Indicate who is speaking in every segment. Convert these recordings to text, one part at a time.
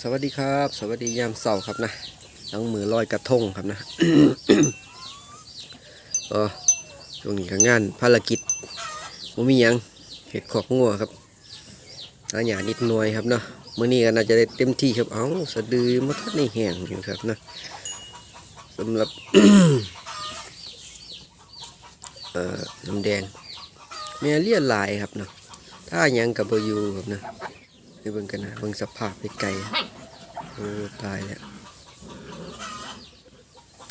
Speaker 1: สวัสดีครับ สวัสดียามเสาร์ครับนะหลังมือลอยกระทงครับนะเออช่วงนี้ก็งานภารกิจบ่มียังเห็ดขอกงัวครับหาหยานิดหน่อยครับเนาะมื้อนี้ก็น่าจะได้เต็มที่ครับ เอาสะดือมาทัดในแห้งอยู่ครับนะสำหรับเอ่อน้ำแดงแม่เลี้ยหลายครับเนาะถ้าหยังกับบอยู่ครับนะ ไปเบิ่งกันนะเบิ่งสภาพไปไกลโอ้ตายแล้ว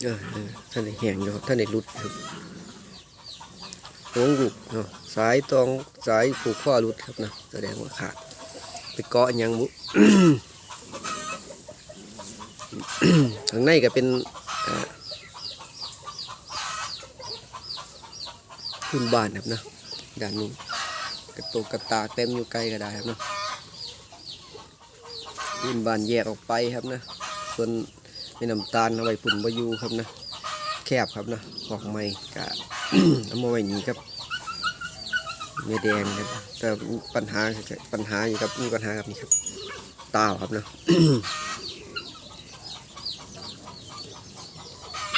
Speaker 1: เออท่านได้แห้งอยู่ท่านได้รุดครับโค้งรุดเนาะสายตองสายผูกข้อรุดครับนะแสดงว่าขาดไปเกาะยังบุข้างในก็เป็นพื้นบ้านครับนะด้านนู้นกระตุกกระตาเต็มอยู่ไกลก็ได้ครับเนาะ ยินบานแยกออกไปครับนะ ส่วนไม่น้ำตาลเอาไว้ปุ่นบอยูครับนะ แคบครับนะออกไม่กะเอามาไว้นี้ครับไม่แดงครับแต่ปัญหาปัญหาอยู่ครับมีปัญหากับนี่ครับตาวครับนะ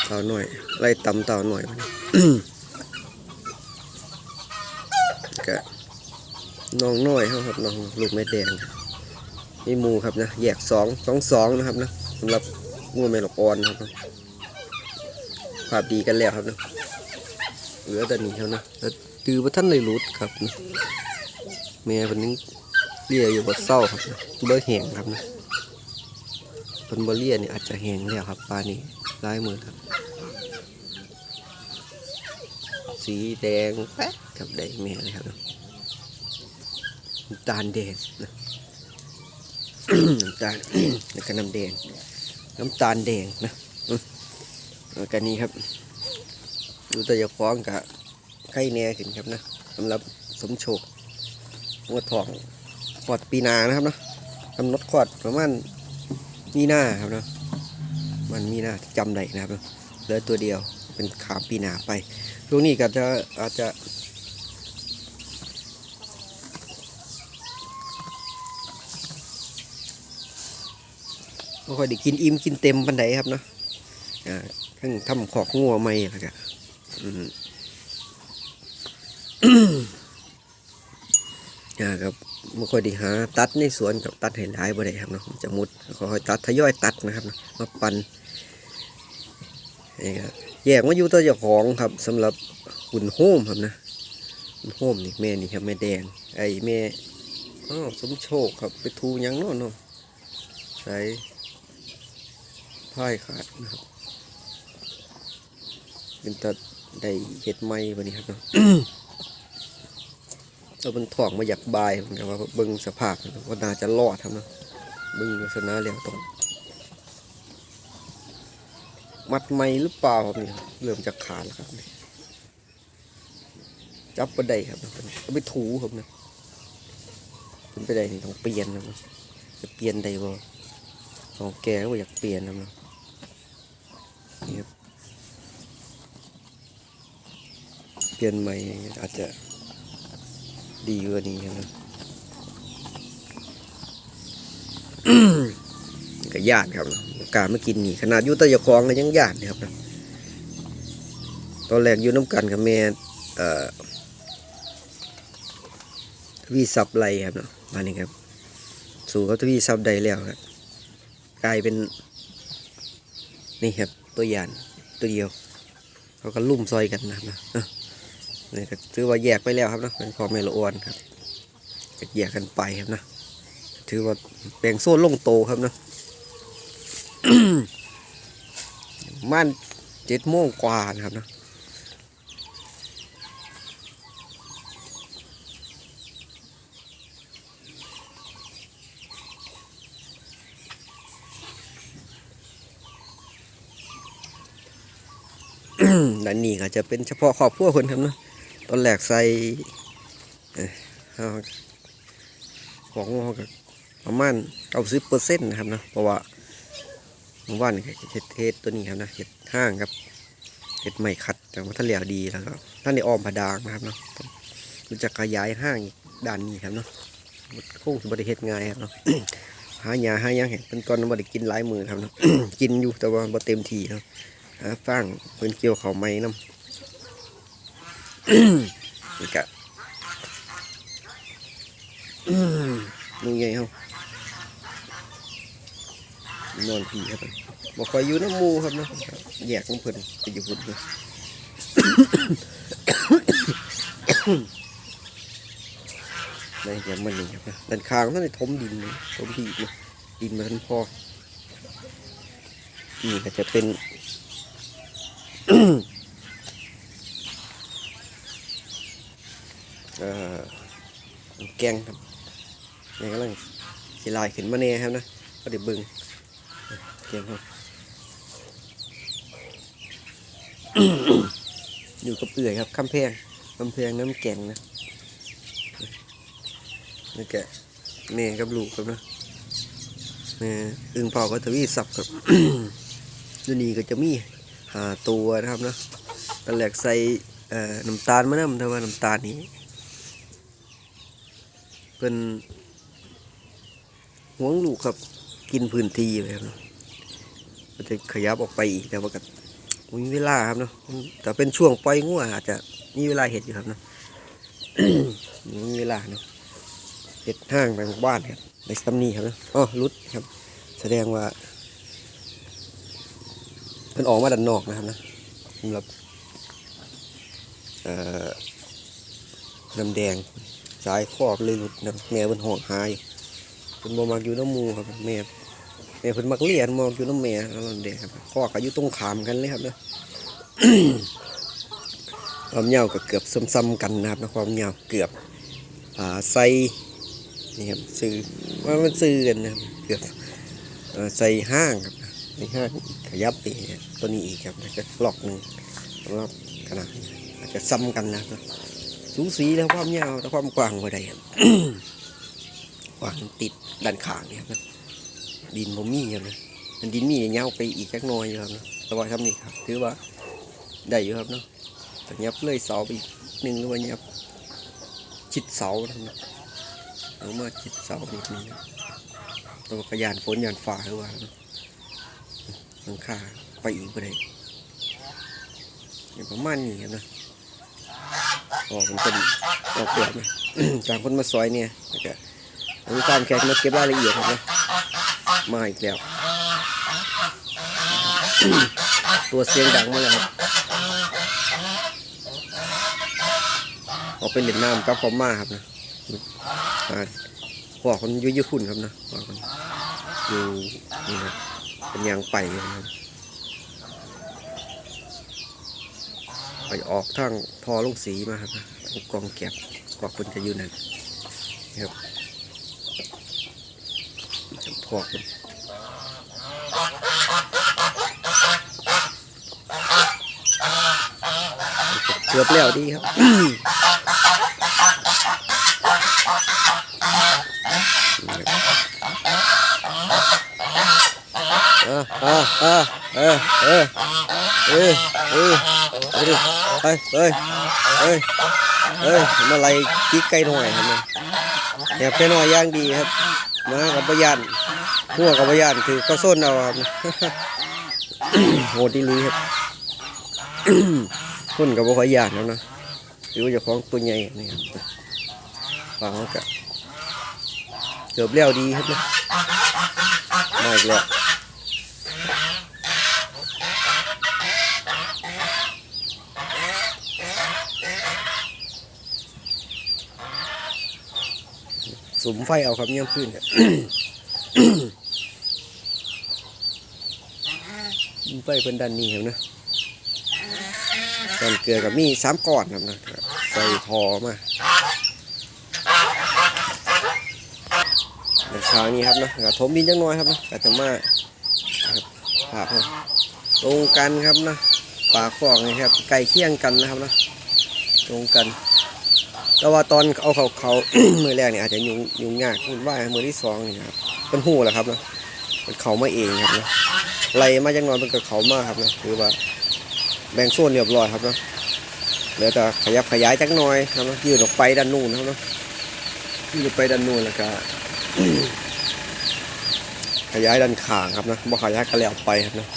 Speaker 1: เต่าหน่อยไล่ตำเต่าหน่อยกะน้องน้อยเขาครับน้องลูกไม่แดงนี่ห มูครับนะแยกสองสองสองนะครับนะสำหรับงูเมลกออนครับนะภาพดีกันแล้วครับนะเหลือแต่นี้เท่านะแล้วตือว่าท่านเลยรุดครับนะแม่คนนี้เลี้ยอยู่บนเศร้าครับนะเบอร์แหงครับนะเป็นบเลียนี่อาจจะแหงแล้วครับปลานี่ร้ายมือครับ สีแดงแป๊ดครับได้แม่เลยครับนะตาลแดงนะ น้ำตาลแล้วก็น้ำแดง น้ำตาลแดงนะแล้วกันนี้ครับดูตัวจะคล้องกับไข่แน่ขึ้นครับนะสำหรับสมโชคงวทองขอดปีนานะครับนะกำหนดขอดประมาณมีหน้าครับนะมันมีหน้าจำได้นะครับเหลือตัวเดียวเป็นขามปีนาไปช่วงนี้ก็จะอาจจะ บ่ค่อยได้กินอิ่มกินเต็มปันไดครับเนาะอ่าเพิ่งทำขอกงัวใหม่แล้วก็อืมอ่าครับบ่ค่อยได้หาตัดในสวนกับตัดให้หลายบ่ได้ครับเนาะจะมุดค่อยตัดทยอยตัดนะครับนะมาปั่นนี่ครับแยกมาอยู่ตัวเจ้าของครับสำหรับหุ่นโฮมครับนะหุ่นโฮมนี่แม่นี่ครับแม่แดงไอ้แม่อ้าวสมโชคครับไปทูยังโน่นเนาะใส่ พ่ายขาดนะครับเป็นตัดได้เห็ดไม้วันนี้ครับเนาะเราเป็นถ่องมาอยากบายเหมือนกันว่าเบิ้งสภาพนะครับว่าน่าจะรอดครับเนาะเบิ้งลักษณะแล้วต้องมัดไม้หรือเปล่าครับนี่ครับเริ่มจะขาดแล้วครับนี่จับประไดครับเอาไปถูครับนะเป็นไปได้นี่ต้องเปลี่ยนนะครับจะเปลี่ยนได้บ่ของแกก็อยากเปลี่ยนนะมั้ง นี่ครับเปลี่ยนใหม่อาจจะดีกว่านี้ครับนะก็ญาติครับการไมากินนี่ขนาดอยุตยาคองก็ยังญาตินะครับตอนแรกอยู่น้ำกันกับแม่วีซับไลครับเนาะมานี่ครับ สู่เขาทวีซับใดแล้วครับกลายเป็นนี่ครับ ตัวอย่างตัวเดียว เขาก็ลุ่มซอยกันนะนะนี่ก็ถือว่าแยกไปแล้วครับนะเป็นของเมลออนครับแยกกันไปครับนะถือว่าแบ่งโซนลงโตครับนะม่านเจ็ดโมงกว่านะครับนะ ด้านนี้ก็จะเป็นเฉพาะครอบครัวคนครับนะตอนแรกใส่เอ่อเอาของงอกับประมาณเก้าสิบเปอร์เซ็นต์นะครับนะเพราะว่าเมื่อวานนี่ก็เห็ดเทศตัวนี้ครับนะเห็ดห้างครับเห็ดใหม่ขัดแต่ว่าท่านเหลียวดีแล้วก็ท่านในอ้อมผดางนะครับเนาะรู้จักขยายห้างอีกด้านนี้ครับเนาะโค้งบริเฮ็ดง่ายครับเนาะหายาหายังเห็นเป็นก่อนบ่ได้กินหลายมือครับเนาะกินอยู่แต่ว่าบ่เต็มที่ครับ ฟางเพิ่นเกี่ยวข้าวไหม้นํนี่กะลุงใหญ่เฮานอนพี่ครับบ่ค่อยอยู่น้ำหมู่ครับเนาะแยกของเพิ่นไปอยู่พุ่นเนาะในอย่างมันนี่ครับนะด้านข้างท่านได้ถมดินเลยถมดีนะดินมาทันพอนี่ก็จะเป็นเอ่อ แกงครับนี่กำลังสิลายขึ้นมาแน่ครับนะก็เดี๋ยวบึงแกงครับอยู่กับเอื่อยครับคำแพงคำแพงน้ำแกงนะนี่แกะแม่กับลูกครับนะแม่อึ่งเผาก็ทวีสับครับตัวนี้ก็จะมี หาตัวนะครับนะตอนแรกใส่น้ำตาลมะน้ำแต่ว่าน้ำตาลนี้เป็นห่วงลูกครับกินพื้นที่ไปครับเนาะก็จะขยับออกไปอีกแต่ว่าก็มีเวลาครับเนาะแต่เป็นช่วงปล่อยงัวอาจจะมีเวลาเห็ดอยู่ครับเนาะมีเวลาเนาะเห็ดห้างไปหมู่บ้านครับในซัมนี่ครับเนาะอ๋อรุดครับ แสดงว่า เพิ่นออกมาด้านนอกนะครับนะสำหรับน้ำแดงสายครอบเลยหลุดนะแม่เพิ่นห่องหายเพิ่นบ่มักอยู่น้ำมูครับแม่แม่เพิ่นมักเลียนมองอยู่น้ำแม่แล้วน้ำแดงครับคอกก็อยู่ตรงขามกันเลยครับเนาะความยาวก็เกือบซ้ำๆกันนะครับนะความยาวเกือบอ่าใส่นี่ครับซื้อว่ามันซื้อกันนะเกือบอใส่ห้างครับ ใส่ห้างขยับอีกตัวนี้อีกครับแล้วก็กลอกหนึ่งสำหรับขนาดอาจจะซ้ำกันนะครับสูสีแล้วความยาวและความกว้างกว่าใดครับกว้างติดด้านข้างเนี่ยครับนะดินบ่มีครับนะมันดินมีเนี่ยยาไปอีกจักน้อยอยู่ครับนะแต่ว่าทำนี่ครับถือว่าได้อยู่ครับเนาะแต่ยับเลยเสาไปอีกหนึ่งหรือว่ายับชิดเสานะครับนะเอามาชิดเสาอีกนึงตัวกระยานฝนยานฝ่าหรือว่า งคาไปอีกไปเลยอย่างประมาณนี้ครับนะออกมันเป็นออกแบบนะจากคนมาซอยเนี่ยแล้วก็มีการแขกมาเก็บรายละเอียดนะมาอีกแล้ว ตัวเสียงดังมาแล้วครับออกไปเล่นน้ำกับพม่าครับนะอ่าพ่อคนยุ่ยฝุ่นครับนะพ่อคนอยู่นี่นะ เป็นยางไปนะครับไปออกทางทอลงสีมาครับกองแก็บกว่าคนจะอยู่นั่นครับพ่อคนเกือบแล้วดีครับ เฮ้ยเฮ้ยเฮ้ยมาไล่กิ๊กไก่หน่อยครับมันแอบไก่หน่อยย่างดีครับมากับพยานหัวกับพยานคือก็ส้นเอาครับโหดดีลีครับคนกับพยานแล้วนะหรือว่าจะคล้องตัวใหญ่นี่ครับฟังแล้วก็เกือบเลี้ยวดีครับนะมาอีกแล้ว สุมไฟเอาครับเยี่ยมขึ้นเนี่ยสุมไฟเป็นด้านนี้ครับนะตอนเกลือกับมีสามก้อนครับนะใส่ทอมาในเช้านี้ครับนะกระทมดินจังน้อยครับนะกระจะมาครับผาครับตรงกันครับนะปากฟอกนี่ครับไก่เคี่ยงกันนะครับนะตรงกัน แต่ว่าตอนเอาเขาเขามือแรกเนี่ยอาจจะยุ่งยุ่งยากวุ่นวามือที่สองนี่ครับเป็นหูแหละครับนะเป็นเขามาเองครับนะไล่มาจังนอยเป็นกับเขามากครับนะคือว่าแบ่งโซนเรียบร้อยครับนะเหลือแต่ขยับขยายจักหน่อยครับนะยืดออกไปด้านนู้นนะครับนะยืดไปด้านนู้นแล้วก็ขยายด้านข้างครับนะบ่ขยายก็แล้วไปครับนะ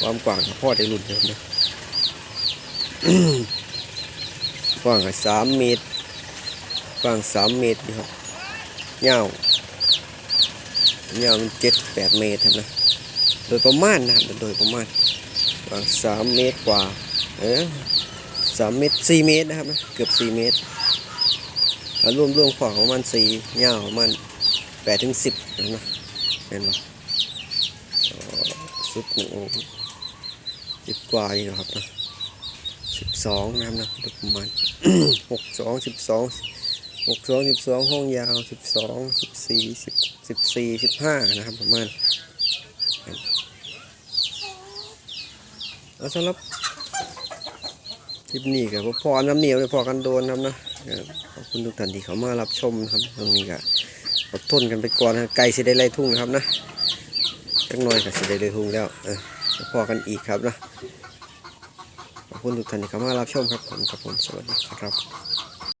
Speaker 1: ความกว้างก็พอได้รุ่นเดิมนะกว้างสามเมตร กว้างสามเมตรครับยาวยาวมันเจ็ดแปดเมตรครับนะ โดยประมาณนะครับโดยประมาณกว้างสามเมตรกว่า เออสามเมตรสี่เมตรนะครับนะ เกือบสี่เมตรแล้วรวมรวมขวางประมาณสี่ยาวประมาณแปดถึงสิบนะนะเป็นบ่อ๋อสุดหนึ่งสิบกว่าอีกแล้วครับนะสิบสองนะครับนะโดยประมาณหกสองสิบสอง หกสองสิบสองห้องยาวสิบสองสิบสี่สิบสิบสี่สิบห้านะครับประมาณแล้วสำหรับคลิปนี้กับพอน้ำเหนียวเลยพอกันโดนนะครับนะขอบคุณทุกท่านที่เขามารับชมนะครับตรงนี้ก็อดทนกันไปก่อนนะไก่สิได้ไล่ทุ่งนะครับนะจักหน่อยก็สิได้ไล่ทุ่งแล้วเออพอกันอีกครับนะขอบคุณทุกท่านที่เข้ามารับชมครับผมครับผมสวัสดีครับ